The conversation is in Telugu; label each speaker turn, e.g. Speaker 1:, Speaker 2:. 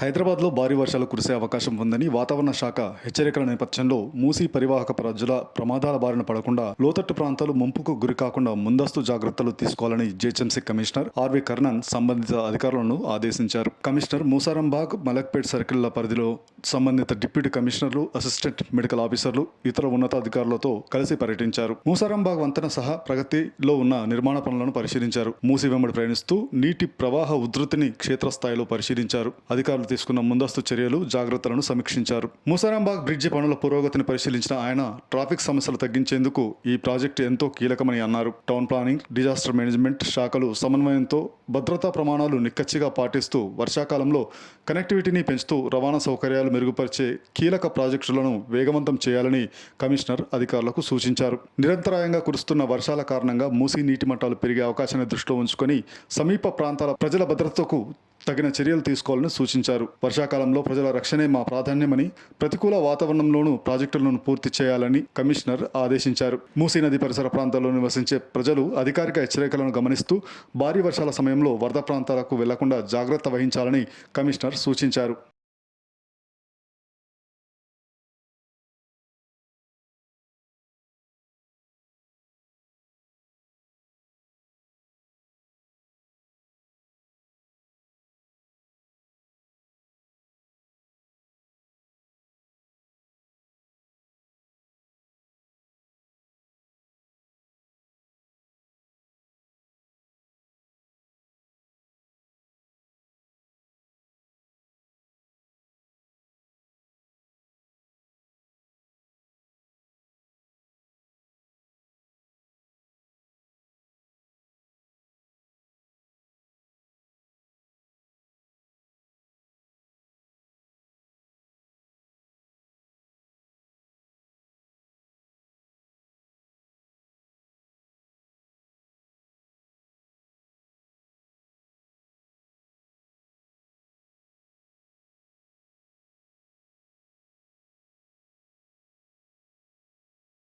Speaker 1: హైదరాబాద్లో భారీ వర్షాలు కురిసే అవకాశం ఉందని వాతావరణ శాఖ హెచ్చరికల నేపథ్యంలో మూసీ పరివాహక ప్రజల ప్రమాదాల బారిన పడకుండా లోతట్టు ప్రాంతాలు ముంపుకు గురి కాకుండా ముందస్తు జాగ్రత్తలు తీసుకోవాలని జేహెచ్ఎంసీ కమిషనర్ ఆర్వి కర్ణన్ సంబంధిత అధికారులను ఆదేశించారు. కమిషనర్ మూసారంబాగ్ మలక్పేట్ సర్కిల్ల పరిధిలో సంబంధిత డిప్యూటీ కమిషనర్లు అసిస్టెంట్ మెడికల్ ఆఫీసర్లు ఇతర ఉన్నతాధికారులతో కలిసి పర్యటించారు. మూసారంబాగ్ వంతెన సహా ప్రగతిలో ఉన్న నిర్మాణ పనులను పరిశీలించారు. మూసి వెంబడి ప్రయాణిస్తూ నీటి ప్రవాహ ఉధృతిని క్షేత్రస్థాయిలో పరిశీలించారు. అధికారులు తీసుకున్న ముందస్తు చర్యలు జాగ్రత్తలను సమీక్షించారు. ముసారాంబాగ్ బ్రిడ్జి పనుల పురోగతిని పరిశీలించిన ఆయన ట్రాఫిక్ సమస్యలు తగ్గించేందుకు ఈ ప్రాజెక్టు ఎంతో కీలకమని అన్నారు. టౌన్ ప్లానింగ్ డిజాస్టర్ మేనేజ్మెంట్ శాఖలు సమన్వయంతో భద్రతా ప్రమాణాలు నిక్కచ్చిగా పాటిస్తూ వర్షాకాలంలో కనెక్టివిటీని పెంచుతూ రవాణా సౌకర్యాలు మెరుగుపరిచే కీలక ప్రాజెక్టులను వేగవంతం చేయాలని కమిషనర్ అధికారులకు సూచించారు. నిరంతరాయంగా కురుస్తున్న వర్షాల కారణంగా మూసీ నీటి మట్టాలు పెరిగే అవకాశాన్ని దృష్టిలో ఉంచుకొని సమీప ప్రాంతాల ప్రజల భద్రతకు తగిన చర్యలు తీసుకోవాలని సూచించారు. వర్షాకాలంలో ప్రజల రక్షణే మా ప్రాధాన్యమని ప్రతికూల వాతావరణంలోనూ ప్రాజెక్టులను పూర్తి చేయాలని కమిషనర్ ఆదేశించారు. మూసీ నది పరిసర ప్రాంతాల్లో నివసించే ప్రజలు అధికారిక హెచ్చరికలను గమనిస్తూ భారీ వర్షాల సమయంలో వరద ప్రాంతాలకు వెళ్ళకుండా జాగ్రత్త వహించాలని కమిషనర్ సూచించారు.